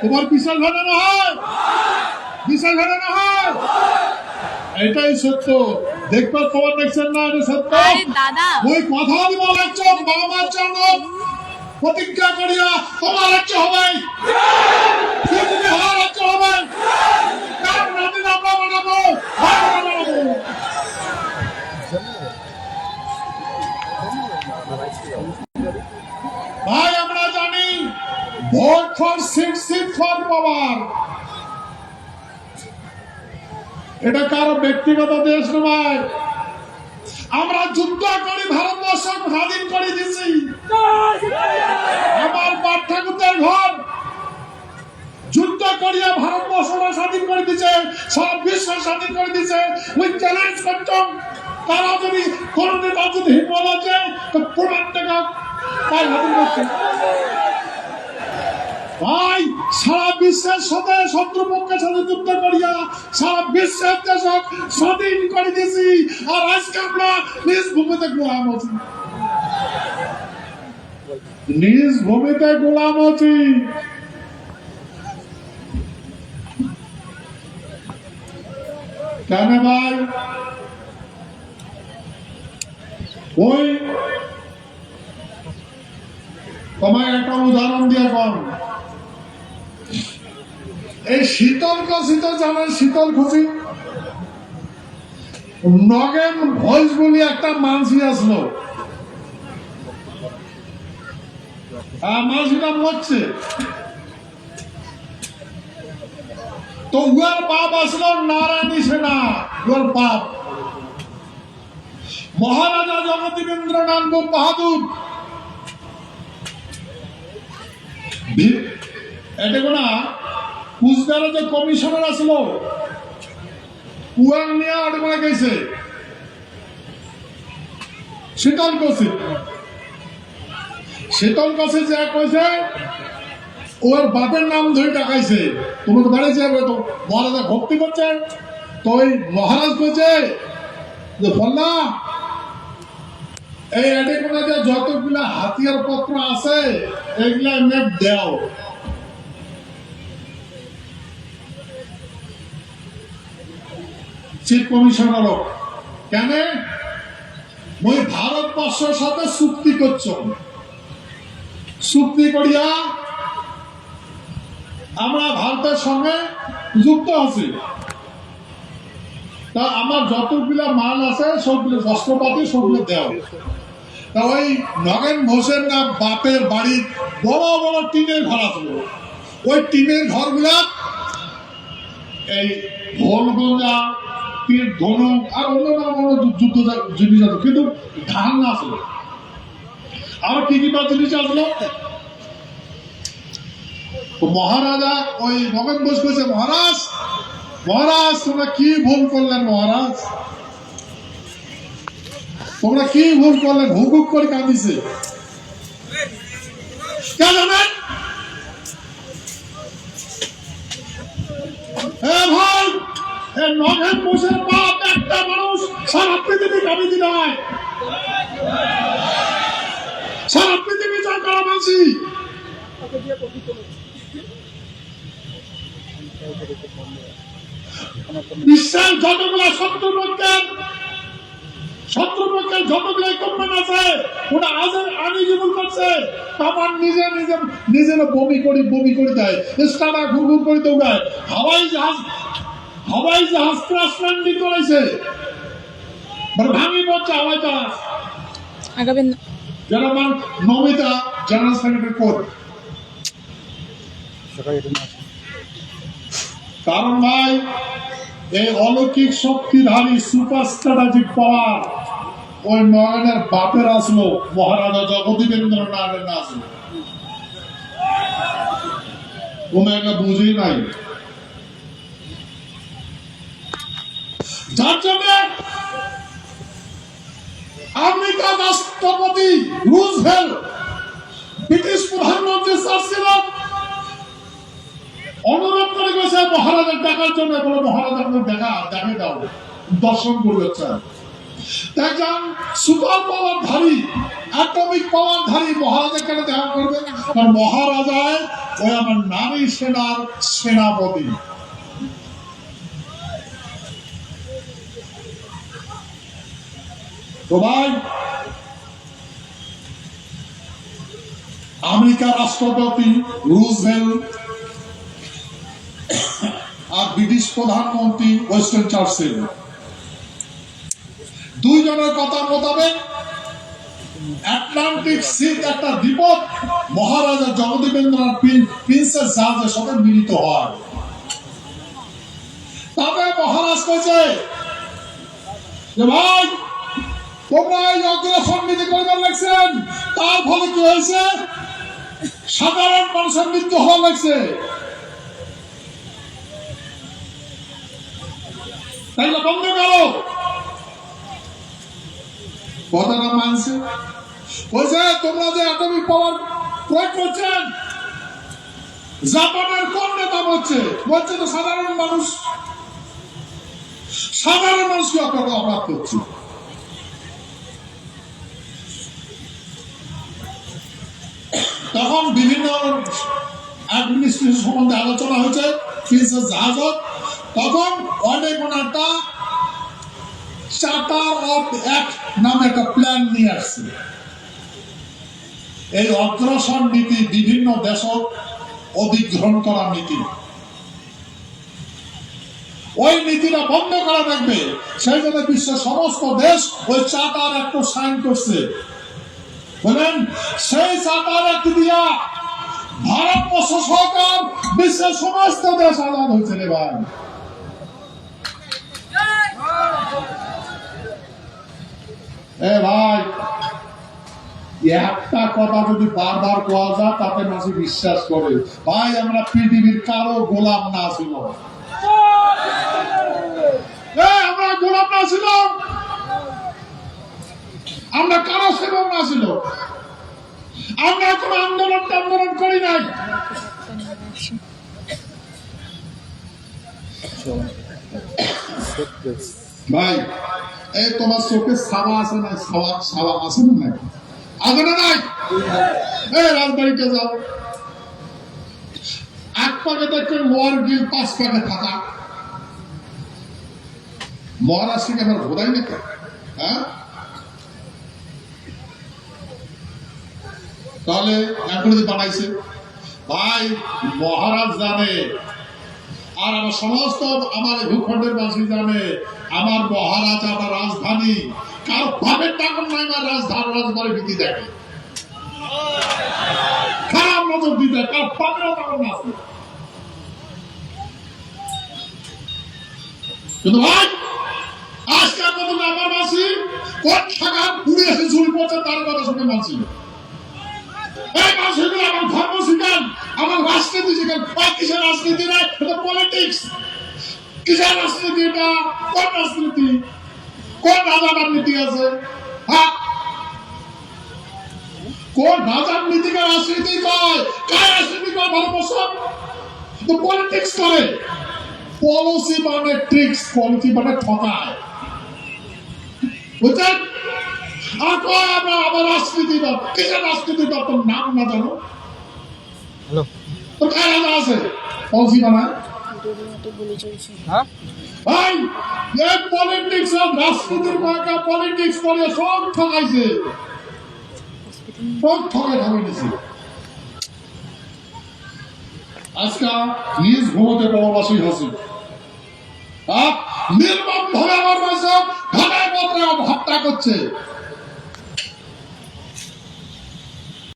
তোমার বিশাল ঘটনা হয়। বিশাল ঘটনা হয়। এটাই সত্য। দেখবার খবর দেখছেন না এটা সত্য? দাদা। ওই কথা দিব রাজ্য বাবা মার জন্য প্রতিজ্ঞা করিয়া তোমার হচ্ছে হবে পৃথিবী হওয়ার রাজ্য হবে কার নাতি আমরা বানাবো আমরা বানাবো ভাই আমরা জানি vote for seat seat for power এটা কারও ব্যক্তিগত দেশ নয়। আমরা যুদ্ধ করি, ভারতবর্ষ স্বাধীন করে দিছি। আমার পাঠ ঠাকুরদের ঘর যুদ্ধ করিয়া ভারতবর্ষটা স্বাধীন করে দিছে সারা বিশ্ব স্বাধীন করে দিছে। উই চ্যালেঞ্জ করতাম। তারা যদি কোন নেতা যদি হিম্মত আছে, তো প্রমাণ টাকা তাই স্বাধীন করছে ভাই, সারা বিশ্বের সাথে শত্রুপক্ষের সাথে যুদ্ধ করিয়া সারা বিশ্বের দেশক স্বাধীন করে দিয়েছি। আর আজকে আমরা নিজ ভূমিতে গোলাম আছি। নিজ ভূমিতে গোলাম আছি। কেন ভাই? ওই, তোমায় একটা উদাহরণ দিয়ে কম এই শীতল কষিত জানেন, শীতল খুশি? নগেন ভয়েস বলি একটা মানসি আসলো। মানসিটা মরছে। তো উয়ার বাপ আসলো নারায়ণী সেনা উয়ার বাপ। মহারাজা জগদীবেন্দ্রনাথ বাহাদুর। এটা কোনা? কুচবিহারে যে কমিশনার আসলো কুয়াং নিয়ে আটবেলা গেছে। শীতল কষি শীতল কষি যে কইছে, ওর বাপের নাম ধরে টাকাইছে। তুমি তো বাড়ি যাবে তো মহারাজা ভক্তি করছে। তো ওই মহারাজ কইছে, যে বললা এই এডে কোনা যে যতগুলা হাতিয়ার পত্র আছে, এগুলা এমনি দেও। চিফ কমিশনার কেন? মই ভারতবর্ষের সাথে চুক্তি করছ। চুক্তি করিয়া আমরা ভারতের সঙ্গে যুক্ত আছি। তা আমার যতগুলা মাল আছে, সবগুলো অস্ত্রপাতি সবগুলো দেওয়া। তা ওই নগেন ঘোষের না বাপের বাড়ির বড় বড় টিনের ঘর আসলো ওই টিনের ঘরগুলা এই ঢোলগঞ্জা তীর আর অন্যান্য অন্য যুদ্ধ জিনিস আছে, কিন্তু ধান না আসলো। আর কি কি জিনিস আসলো? মহারাজা, ওই নগেন ঘোষ কইছে, মহারাজ মহারাজ, তোমরা কি ভুল করলেন, মহারাজ? তোমরা কি ভুল করলেন? হুকুক করে কাঁদিছে। কেন জানেন? এ নগেন ঘোষের বাপ একটা মানুষ সারা পৃথিবী কামিয়ে নয় সারা পৃথিবী চার করা মানছি বিশ্বের যতগুলা শত্রুপক্ষের শত্রুপক্ষের যতগুলো ইকুইপমেন্ট আছে ওটা আজ আমি জীবন করছে? আমার নিজে নিজে নিজে না বমি করি, বমি করে দেয়। স্টারা ঘুর ঘুর করে দৌড়ায়। হাওয়াই জাহাজ হাওয়াই জাহাজ ক্রাশ ল্যান্ডিং করেছে ভাঙি পড়ছে হাওয়াই জাহাজ আগাবেন। যেরকম নমিতা জেনারেল সেক্রেটারি কোর্ট। কারণ ভাই এই অলৌকিক শক্তিধারী সুপার স্ট্র্যাটেজিক পাওয়ার ওই নয়নের বাপের আসলো মহারাজা জগদীবেন্দ্র নাথের না আসলো। তুমি একটা বুঝি নাই। যার জন্য আমেরিকা রাষ্ট্রপতি রুজভেল্ট ব্রিটিশ প্রধানমন্ত্রী অনুরোধ করে গেছে মহারাজের দেখার জন্য। বলে দেখা দেখে দাও, দর্শন করবে সুপার পাওয়ার ধারী অ্যাটমিক পাওয়ার ধারী মহারাজা কেন দেখা করবে। মহারাজায় ওই আমার নারী সেনার সেনাপতি। ভাই আমেরিকার রাষ্ট্রপতি রুজভেল্ট আর ব্রিটিশ প্রধানমন্ত্রী ওয়েস্টার্ন চার্চিল। দুইজনের কথা মোতাবেক আটলান্টিক সিট একটা বিপদ মহারাজা জগদীবেন্দ্রনাথ প্রিন- প্রিন্সেস জাহাজের সাথে মিলিত হয়। তবে মহারাজ কইছে যে ভাই তোমরা তার কি হয়েছে? সাধারণ মানুষের মৃত্যু হওয়া লাগছে। বন্ধ কথাটা মানছে? বলছে, তোমরা যে অ্যাটমিক পাওয়ার প্রয়োগ করছেন, জাপানের কোন নেতা বলছে? বলছে তো সাধারণ মানুষ। সাধারণ মানুষকে অপরাধ করছে? তখন বিভিন্ন সম্বন্ধে আলোচনা হয়েছে প্রিন্সেস জাহাজত। তখন অনেক একটা চার্টার অফ অ্যাক্ট নামে একটা প্ল্যান নিয়ে আসছে। এই অগ্রসর নীতি বিভিন্ন দেশ অধিগ্রহণ করা নীতি। ওই নীতিটা বন্ধ করা থাকবে, সেই জন্য বিশ্বের সমস্ত দেশ ওই চার্টার একটু সাইন করছে। বলেন, সেই চার্টার দিয়া ভারতবর্ষ সরকার বিশ্বের সমস্ত দেশ আলাদা হয়েছে রে ভাই এ ভাই, একটা কথা যদি বারবার কোয়া যায়, তাতে মানুষ বিশ্বাস করে। ভাই, আমরা পৃথিবীর কারও গোলাম না ছিল আমরা গোলাম না ছিল আমরা কারও সেবক না ছিল? আমরা কোনো আন্দোলন আন্দোলন করি নাই। ভাই, এই তোমার চোখে সাবা আছে না সাবা সাবা আছে না নাকি আছে না নাই? এই রাজবাড়িতে যাও। এক পাকে দেখবেন লোয়ার গিল পাঁচ পাকে থাকা মহারাজ থেকে আমার ঘোরাই নাকি? হ্যাঁ? তাহলে এখন বানাইছে ভাই, মহারাজ জানে। আর আমার সমস্ত আমার ভূখণ্ডের বাসী জানে। আমার মহারাজ, আমার রাজধানী। কার ভাবের টাকা নাই, আমার রাজধানী রাজবাড়ি ভীতি দেখে। খারাপ নজর দিতে, কার পাবেও টাকা আছে কিন্তু ভাই, আজকে পর্যন্ত আমার মাসি কোন টাকা পুড়ে এসে চুরি পড়ছে তার কথা শুনে মানছি এই মানুষগুলো আমার ধর্ম শিখান আমার রাজনীতি শিখান আর কিসের রাজনীতি নাই এটা পলিটিক্স কিসের রাজনীতি এটা? কোন রাজনীতি? কোন রাজার নীতি আছে? হ্যাঁ? কোন রাজার নীতিকে রাজনীতি কয়? কার রাজনীতি কয় ভারতবর্ষ তো পলিটিক্স করে। পলিসি মানে ট্রিক্স পলিসি মানে ঠকায়। বুঝছেন? আমরা আবার রাজনীতি দল কিসের রাজনীতি তোর নাম না জানো? তোর কার রাজা আছে? পলিসি বানায় হ্যাঁ? ভাই এই পলিটিক্স আর রাজনীতির মার্কা পলিটিক্স করে সব ঠকাইছে। সব ঠকাই ঠকাই দিছে। আজকে নিজ ভূমতে প্রবাসী হচ্ছে নির্মম ভাবে আমার পত্রে হত্যা করছে।